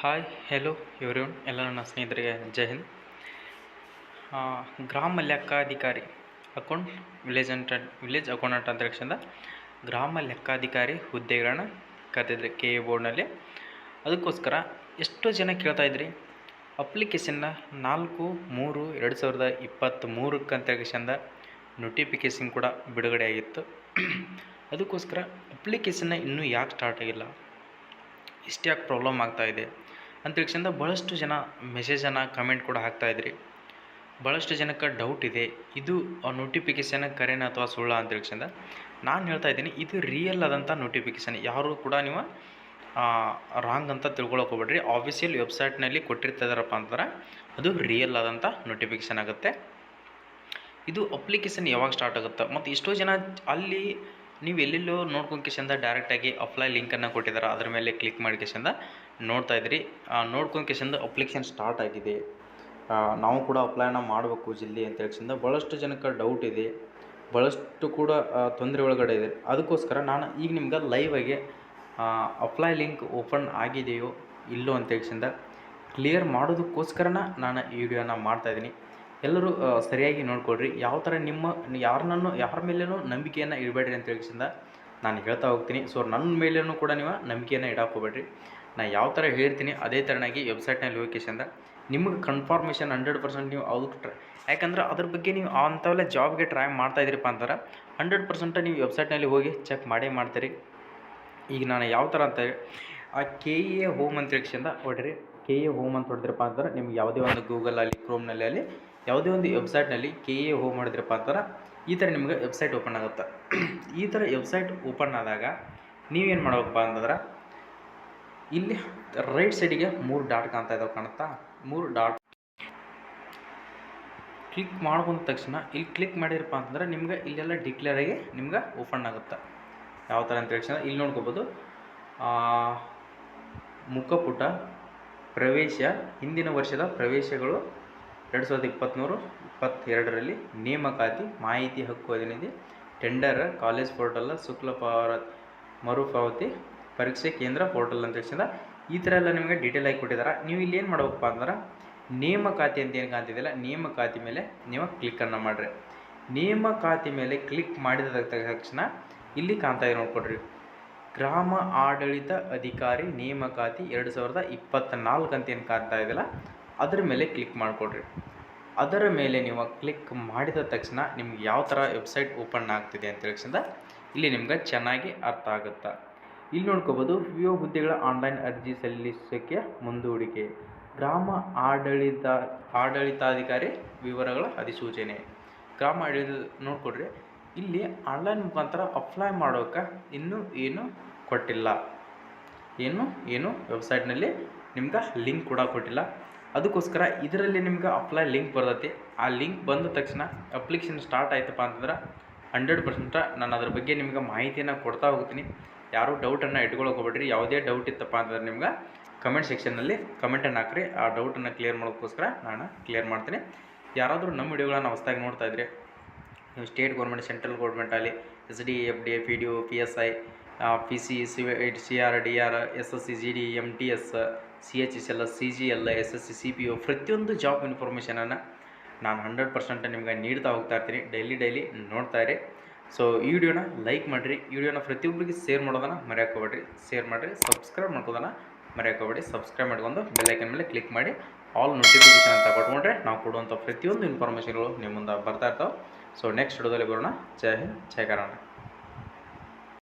Hi hello everyone ಎಲ್ಲ ನನ್ನ ಸ್ನೇಹಿತರಿಗೆ ಜೈ ಹಿಂದ್. ಗ್ರಾಮ ಲೆಕ್ಕಾಧಿಕಾರಿ ಅಕೌಂಟ್, ವಿಲೇಜ್ ಅಂಟ ವಿಲೇಜ್ ಅಕೌಂಟೆಂಟ್ ಅಧ್ಯಕ್ಷದ ಗ್ರಾಮ ಲೆಕ್ಕಾಧಿಕಾರಿ ಹುದ್ದೆಗಳನ್ನ ಕರೆದಿದ್ರಿ ಕೆ ಎ ಬೋರ್ಡ್ನಲ್ಲಿ. ಅದಕ್ಕೋಸ್ಕರ ಎಷ್ಟೋ ಜನ ಕೇಳ್ತಾ ಇದ್ರಿ ಅಪ್ಲಿಕೇಶನ್ನ ನಾಲ್ಕು, ಮೂರು, ಎರಡು ಸಾವಿರದ ಇಪ್ಪತ್ತ್ಮೂರಕ್ಕೆ ಅಂತರಿಕ್ಷದಿಂದ ನೋಟಿಫಿಕೇಶನ್ ಕೂಡ ಬಿಡುಗಡೆ ಆಗಿತ್ತು ಅದಕ್ಕೋಸ್ಕರ ಅಪ್ಲಿಕೇಶನ್ನ ಇನ್ನೂ ಯಾಕೆ ಸ್ಟಾರ್ಟ್ ಆಗಿಲ್ಲ? ಇಷ್ಟ್ಯಾಕೆ ಪ್ರಾಬ್ಲಮ್ ಆಗ್ತಾ ಇದೆ? ಅಂತೇಳಿಕ್ಷಂದ ಭಾಳಷ್ಟು ಜನ ಮೆಸೇಜನ್ನು ಕಮೆಂಟ್ ಕೂಡ ಹಾಕ್ತಾ ಇದ್ರಿ. ಭಾಳಷ್ಟು ಜನಕ್ಕೆ ಡೌಟ್ ಇದೆ. ಇದು ನೋಟಿಫಿಕೇಷನ್ ಕರೆನ ಅಥವಾ ಸುಳ್ಳ ಅಂತೇಳಿಕ್ಷಂದ ನಾನು ಹೇಳ್ತಾ ಇದ್ದೀನಿ, ಇದು ರಿಯಲ್ ಆದಂಥ ನೋಟಿಫಿಕೇಷನ್ ಯಾರು ಕೂಡ ನೀವು ರಾಂಗ್ ಅಂತ ತಿಳ್ಕೊಳಕ್ಕೆ ಹೋಗ್ಬೇಡ್ರಿ. ಆಫಿಷಿಯಲ್ ವೆಬ್ಸೈಟ್ನಲ್ಲಿ ಕೊಟ್ಟಿರ್ತಿದಾರಪ್ಪ ಅಂತಂದ್ರೆ ಅದು ರಿಯಲ್ ಆದಂಥ ನೋಟಿಫಿಕೇಷನ್ ಆಗುತ್ತೆ. ಇದು ಅಪ್ಲಿಕೇಶನ್ ಯಾವಾಗ ಸ್ಟಾರ್ಟ್ ಆಗುತ್ತೆ? ಮತ್ತು ಎಷ್ಟೋ ಜನ ಅಲ್ಲಿ ನೀವು ಎಲ್ಲೆಲ್ಲೋ ನೋಡ್ಕೊಂಡ್ಕಿಸಿಂದ ಡೈರೆಕ್ಟಾಗಿ ಅಪ್ಲೈ ಲಿಂಕನ್ನು ಕೊಟ್ಟಿದ್ದಾರೆ ಅದ್ರ ಮೇಲೆ ಕ್ಲಿಕ್ ಮಾಡಿಕಿಸಿಂದ ನೋಡ್ತಾ ಇದ್ರಿ. ನೋಡ್ಕೊಂಡ್ಕಿಸಿಂದ ಅಪ್ಲಿಕೇಶನ್ ಸ್ಟಾರ್ಟ್ ಆಗಿದೆ. ನಾವು ಕೂಡ ಅಪ್ಲೈನ ಮಾಡಬೇಕು ಜಲ್ದಿ ಅಂತ ಹೇಳಿಸಿಂದ ಭಾಳಷ್ಟು ಜನಕ್ಕೆ ಡೌಟ್ ಇದೆ. ಭಾಳಷ್ಟು ಕೂಡ ತೊಂದರೆ ಒಳಗಡೆ ಇದೆ. ಅದಕ್ಕೋಸ್ಕರ ನಾನು ಈಗ ನಿಮ್ಗೆ ಲೈವಾಗಿ ಅಪ್ಲೈ ಲಿಂಕ್ ಓಪನ್ ಆಗಿದೆಯೋ ಇಲ್ಲೋ ಅಂತ ಹೇಳಿಸಿಂದ ಕ್ಲಿಯರ್ ಮಾಡೋದಕ್ಕೋಸ್ಕರನ ನಾನು ಈ ವಿಡಿಯೋನ ಮಾಡ್ತಾಯಿದ್ದೀನಿ ಎಲ್ಲರೂ ಸರಿಯಾಗಿ ನೋಡ್ಕೊಳ್ರಿ. ಯಾವ ಥರ ನಿಮ್ಮ ಯಾರನ್ನೂ ಯಾರ ಮೇಲೇನೂ ನಂಬಿಕೆಯನ್ನು ಇಡಬೇಡ್ರಿ ಅಂತ ಹೇಳಿಸಿಂದ ನಾನು ಹೇಳ್ತಾ ಹೋಗ್ತೀನಿ. ಸೊ ನನ್ನ ಮೇಲೇನೂ ಕೂಡ ನೀವು ನಂಬಿಕೆಯನ್ನು ಇಡಕ್ಕೆ ನಾನು ಯಾವ ಥರ ಹೇಳ್ತೀನಿ ಅದೇ ಥರನಾಗಿ ವೆಬ್ಸೈಟ್ನಲ್ಲಿ ಹೋಗಿಸಿಂದ ನಿಮಗೆ ಕನ್ಫರ್ಮೇಷನ್ ಹಂಡ್ರೆಡ್ ಪರ್ಸೆಂಟ್ ನೀವು ಅದಕ್ಕೆ ಟ್ರೈ ಯಾಕಂದ್ರೆ ಅದ್ರ ಬಗ್ಗೆ ನೀವು ಅಂಥವೆಲ್ಲ ಜಾಬ್ಗೆ ಟ್ರೈ ಮಾಡ್ತಾ ಇದ್ದೀರಪ್ಪ ಅಂತಾರೆ ಹಂಡ್ರೆಡ್ ಪರ್ಸೆಂಟ್ ನೀವು ವೆಬ್ಸೈಟ್ನಲ್ಲಿ ಹೋಗಿ ಚೆಕ್ ಮಾಡೇ ಮಾಡ್ತೀರಿ. ಈಗ ನಾನು ಯಾವ ಥರ ಅಂತ ಆ ಕೆ ಎ ಹೋಮ್ ಅಂತ ಹೇಳಿಸಿಂದ ಹೊಡ್ರಿ ಕೆ ಎ ಹೋಮ್ ಅಂತ ಹೊಡೆದ್ರಪ್ಪ ಅಂತಂದ್ರೆ ನಿಮ್ಗೆ ಯಾವುದೇ ಒಂದು ಗೂಗಲಲ್ಲಿ ಕ್ರೋಮ್ನಲ್ಲಿ ಅಲ್ಲಿ ಯಾವುದೇ ಒಂದು ವೆಬ್ಸೈಟ್ನಲ್ಲಿ ಕೆ ಎ ಹೋಮ್ ಮಾಡಿದ್ರಪ್ಪ ಅಂತಂದ್ರೆ ಈ ಥರ ನಿಮಗೆ ವೆಬ್ಸೈಟ್ ಓಪನ್ ಆಗುತ್ತೆ. ಈ ಥರ ವೆಬ್ಸೈಟ್ ಓಪನ್ ಆದಾಗ ನೀವೇನು ಮಾಡಬೇಕಪ್ಪ ಅಂತಂದ್ರೆ, ಇಲ್ಲಿ ರೈಟ್ ಸೈಡಿಗೆ ಮೂರು ಡಾಟ್ ಕಾಣ್ತಾ ಇದ್ದಾವೆ ಕಾಣುತ್ತಾ? ಮೂರು ಡಾಟ್ ಕ್ಲಿಕ್ ಮಾಡ್ಕೊಂಡ ತಕ್ಷಣ ಇಲ್ಲಿ ಕ್ಲಿಕ್ ಮಾಡಿರಪ್ಪ ಅಂತಂದ್ರೆ ನಿಮ್ಗೆ ಇಲ್ಲೆಲ್ಲ ಡಿಕ್ಲೇರ್ ಆಗಿ ನಿಮ್ಗೆ ಓಪನ್ ಆಗುತ್ತೆ. ಯಾವ ಥರ ಅಂತ ತಕ್ಷಣ ಇಲ್ಲಿ ನೋಡ್ಕೋಬೋದು. ಮುಖಪುಟ, ಪ್ರವೇಶ, ಹಿಂದಿನ ವರ್ಷದ ಪ್ರವೇಶಗಳು ಎರಡು ಸಾವಿರದ ಇಪ್ಪತ್ತ್ಮೂರು, ಇಪ್ಪತ್ತೆರಡರಲ್ಲಿ ನೇಮಕಾತಿ ಮಾಹಿತಿ ಹಕ್ಕು ಅಧಿನಿಧಿ ಟೆಂಡರ್ ಕಾಲೇಜ್ ಪೋರ್ಟಲ್ ಶುಕ್ಲ ಪಾರ ಮರುಪಾವತಿ ಪರೀಕ್ಷೆ ಕೇಂದ್ರ ಪೋರ್ಟಲ್ ಅಂತ ತಕ್ಷಣ ಈ ಥರ ಎಲ್ಲ ನಿಮಗೆ ಡೀಟೇಲ್ ಆಗಿ ಕೊಟ್ಟಿದ್ದಾರೆ. ನೀವು ಇಲ್ಲಿ ಏನು ಮಾಡಬೇಕಪ್ಪ ಅಂದ್ರೆ ನೇಮಕಾತಿ ಅಂತ ಏನು ಕಾಣ್ತಿದ್ದಿಲ್ಲ ನೇಮಕಾತಿ ಮೇಲೆ ನೀವು ಕ್ಲಿಕ್ಕನ್ನು ಮಾಡಿರಿ. ನೇಮಕಾತಿ ಮೇಲೆ ಕ್ಲಿಕ್ ಮಾಡಿದ ತಕ್ಷಣ ಇಲ್ಲಿ ಕಾಣ್ತಾ ಇದೆ ನೋಡ್ಕೊಡ್ರಿ ಗ್ರಾಮ ಆಡಳಿತ ಅಧಿಕಾರಿ ನೇಮಕಾತಿ ಎರಡು ಸಾವಿರದ ಇಪ್ಪತ್ತ್ನಾಲ್ಕು ಅಂತ ಏನು ಕಾಣ್ತಾ ಇದೆಯಲ್ಲ ಅದರ ಮೇಲೆ ಕ್ಲಿಕ್ ಮಾಡಿಕೊಡ್ರಿ. ಅದರ ಮೇಲೆ ನೀವು ಕ್ಲಿಕ್ ಮಾಡಿದ ತಕ್ಷಣ ನಿಮ್ಗೆ ಯಾವ ಥರ ವೆಬ್ಸೈಟ್ ಓಪನ್ ಆಗ್ತಿದೆ ಅಂತ ಹೇಳಿಸಿಂದ ಇಲ್ಲಿ ನಿಮ್ಗೆ ಚೆನ್ನಾಗಿ ಅರ್ಥ ಆಗುತ್ತೆ. ಇಲ್ಲಿ ನೋಡ್ಕೋಬೋದು, ವಿವೋ ಹುದ್ದೆಗಳ ಆನ್ಲೈನ್ ಅರ್ಜಿ ಸಲ್ಲಿಸೋಕ್ಕೆ ಮುಂದೂಡಿಕೆ. ಗ್ರಾಮ ಆಡಳಿತ, ಆಡಳಿತಾಧಿಕಾರಿ ವಿವರಗಳ ಅಧಿಸೂಚನೆ. ಗ್ರಾಮ ಆಡಳಿತ ನೋಡ್ಕೊಡ್ರಿ, ಇಲ್ಲಿ ಆನ್ಲೈನ್ ಮುಖಾಂತರ ಅಪ್ಲೈ ಮಾಡೋಕೆ ಇನ್ನೂ ಏನು ಕೊಟ್ಟಿಲ್ಲ. ಏನು ಏನು ವೆಬ್ಸೈಟ್ನಲ್ಲಿ ನಿಮ್ಗೆ ಲಿಂಕ್ ಕೂಡ ಕೊಟ್ಟಿಲ್ಲ. ಅದಕ್ಕೋಸ್ಕರ ಇದರಲ್ಲಿ ನಿಮ್ಗೆ ಅಪ್ಲೈ ಲಿಂಕ್ ಬರ್ತೈತಿ. ಆ ಲಿಂಕ್ ಬಂದ ತಕ್ಷಣ ಅಪ್ಲಿಕೇಶನ್ ಸ್ಟಾರ್ಟ್ ಆಯ್ತಪ್ಪ ಅಂತಂದ್ರೆ ಹಂಡ್ರೆಡ್ ಪರ್ಸೆಂಟ ನಾನು ಅದ್ರ ಬಗ್ಗೆ ನಿಮ್ಗೆ ಮಾಹಿತಿಯನ್ನು ಕೊಡ್ತಾ ಹೋಗ್ತೀನಿ. ಯಾರೂ ಡೌಟನ್ನು ಇಟ್ಕೊಳಕ್ಕೆ ಹೋಗ್ಬೇಡ್ರಿ. ಯಾವುದೇ ಡೌಟ್ ಇತ್ತಪ್ಪ ಅಂತಂದ್ರೆ ನಿಮ್ಗೆ ಕಮೆಂಟ್ ಸೆಕ್ಷನ್ನಲ್ಲಿ ಕಮೆಂಟನ್ನು ಹಾಕ್ರಿ. ಆ ಡೌಟನ್ನು ಕ್ಲಿಯರ್ ಮಾಡೋಕ್ಕೋಸ್ಕರ ನಾನು ಕ್ಲಿಯರ್ ಮಾಡ್ತೀನಿ. ಯಾರಾದರೂ ನಮ್ಮ ವಿಡಿಯೋಗಳನ್ನ ಹೊಸ್ದಾಗಿ ನೋಡ್ತಾ ಇದ್ರಿ, ನೀವು ಸ್ಟೇಟ್ ಗೌರ್ಮೆಂಟ್ ಸೆಂಟ್ರಲ್ ಗೌರ್ಮೆಂಟ್ ಅಲ್ಲಿ S D F D P D O P S I P C C C R D R S S C G D M T S C H S ಎಲ್ಲ C G ಎಲ್ಲ S S C C P O ಪ್ರತಿಯೊಂದು job ಇನ್ಫಾರ್ಮೇಷನನ್ನು ನಾನು hundred percent ನಿಮ್ಗೆ ನೀಡ್ತಾ ಹೋಗ್ತಾ ಇರ್ತೀನಿ. Daily daily ನೋಡ್ತಾ ಇರಿ. ಸೊ ಈ ವಿಡಿಯೋನ ಲೈಕ್ ಮಾಡಿರಿ. ಈ ವಿಡಿಯೋನ ಪ್ರತಿಯೊಬ್ಬರಿಗೆ ಶೇರ್ ಮಾಡೋದನ್ನು ಮರೆಯೋಕೆ ಹೋಗ್ಬೇಡ್ರಿ ಶೇರ್ ಮಾಡಿರಿ ಸಬ್ಸ್ಕ್ರೈಬ್ ಮಾಡ್ಕೋದನ್ನು ಮರೆಯೋಕೆ ಸಬ್ಸ್ಕ್ರೈಬ್ ಮಾಡ್ಕೊಂಡು ಬೆಲ್ಲೈಕನ್ ಮೇಲೆ ಕ್ಲಿಕ್ ಮಾಡಿ ಆಲ್ ನೋಟಿಫಿಕೇಷನ್ ಅಂತ ಕೊಟ್ಕೊಂಡ್ರೆ ನಾವು ಕೊಡುವಂಥ ಪ್ರತಿಯೊಂದು ಇನ್ಫಾರ್ಮೇಷನ್ಗಳು ನಿಮ್ಮ ಮುಂದೆ ಬರ್ತಾ ಇರ್ತಾವೆ. ಸೊ ನೆಕ್ಸ್ಟ್ ವಿಡಿಯೋದಲ್ಲಿ ಬರೋಣ. ಜೈ ಹಿಂದ್, ಜೈ ಕರ್ನಾಟಕ.